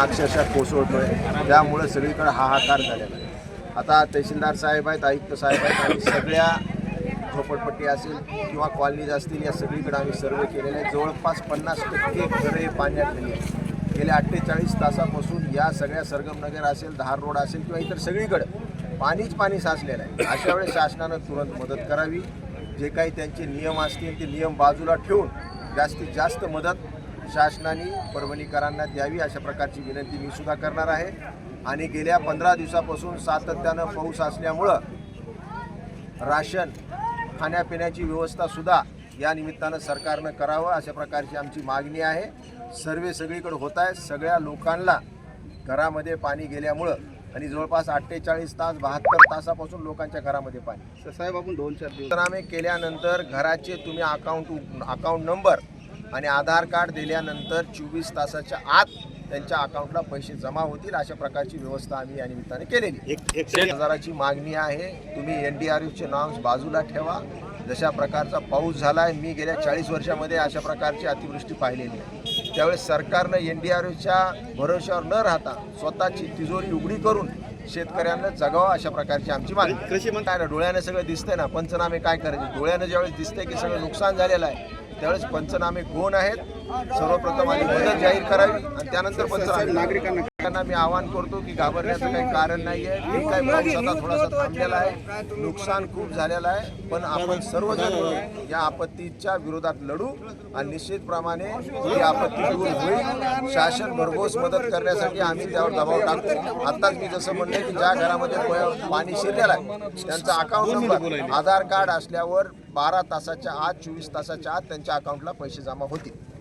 अक्षरशः कोसळतोय. त्यामुळे सगळीकडे हाहाकार झालेला आहे. आता तहसीलदार साहेब आहेत आयुक्त साहेब आहेत आणि सगळ्या झोपडपट्टी असेल किंवा कॉलनीज असतील या सगळीकडे आम्ही सर्वे केलेले आहे जवळपास पन्नास टक्के घरे पाण्याखाली आहेत. गेल्या अठ्ठेचाळीस तासापासून या सगळ्या सरगमनगर असेल धार रोड असेल किंवा इतर सगळीकडं पाणीच पाणी साचलेलं आहे. अशा वेळेस शासनानं तुरंत मदत करावी. जे काही त्यांचे नियम असतील ते नियम बाजूला ठेवून जास्तीत जास्त मदत शासनाने परभणीकरांना द्यावी अशा प्रकारची विनंती मी सुद्धा करणार आहे. आणि गेल्या पंधरा दिवसापासून सातत्यानं पाऊस असल्यामुळं राशन खाण्यापिण्याची व्यवस्था सुद्धा या निमित्तानं सरकारनं करावं अशा प्रकारची आमची मागणी आहे. सर्वे सगळीकडे होत आहे सगळ्या लोकांना घरामध्ये पाणी गेल्यामुळं आणि जवळपास अठ्ठेचाळीस तास बहात्तर तासापासून लोकांच्या घरामध्ये पाणी. साहेब आपण दोन चार दिवस केल्यानंतर घराचे तुम्ही अकाउंट अकाउंट नंबर आणि आधार कार्ड दिल्यानंतर चोवीस तासाच्या आत त्यांच्या अकाउंटला पैसे जमा होतील अशा प्रकारची व्यवस्था आम्ही या निमित्ताने केलेली एक एकशे हजाराची मागणी आहे तुम्ही एन डी आर एफचे नाव बाजूला ठेवा. जशा प्रकारचा पाऊस झाला आहे मी गेल्या चाळीस वर्षामध्ये अशा प्रकारची अतिवृष्टी पाहिलेली आहे. त्यावेळेस सरकारनं एन डी आर एफच्या भरोश्यावर न राहता स्वतःची तिजोरी उघडी करून शेतकऱ्यांना जगावं अशा प्रकारची आमची मागणी. कृषी ना डोळ्याने सगळं दिसतंय ना पंचनामे काय करायचे? डोळ्यानं ज्यावेळेस दिसतंय की सगळं नुकसान झालेलं आहे त्यावेळेस पंचनामे कोण आहेत. सर्वप्रथम आम्ही मदत जाहीर करावी आणि त्यानंतर पंचनामे. नागरिकांना त्यांना मी आवाहन करतो की घाबरण्याचं काही कारण नाही आहे ठीक आहे पाऊस आता थोडासा थांबलेला आहे. नुकसान खूप झालेलं आहे. पण आपण सर्वजण या आपत्तीच्या विरोधात लढू आणि निश्चितप्रमाणे ही आपत्ती दूर होईल. शासन भरघोस मदत करण्यासाठी आम्ही त्यावर दबाव टाकतो. आताच मी जसं म्हणलं की ज्या घरामध्ये पाणी शिरलेलं आहे त्यांचा अकाउंट नंबर आधार कार्ड असल्यावर बारा तासाच्या आत चोवीस तासाच्या आत त्यांच्या अकाउंटला पैसे जमा होतील.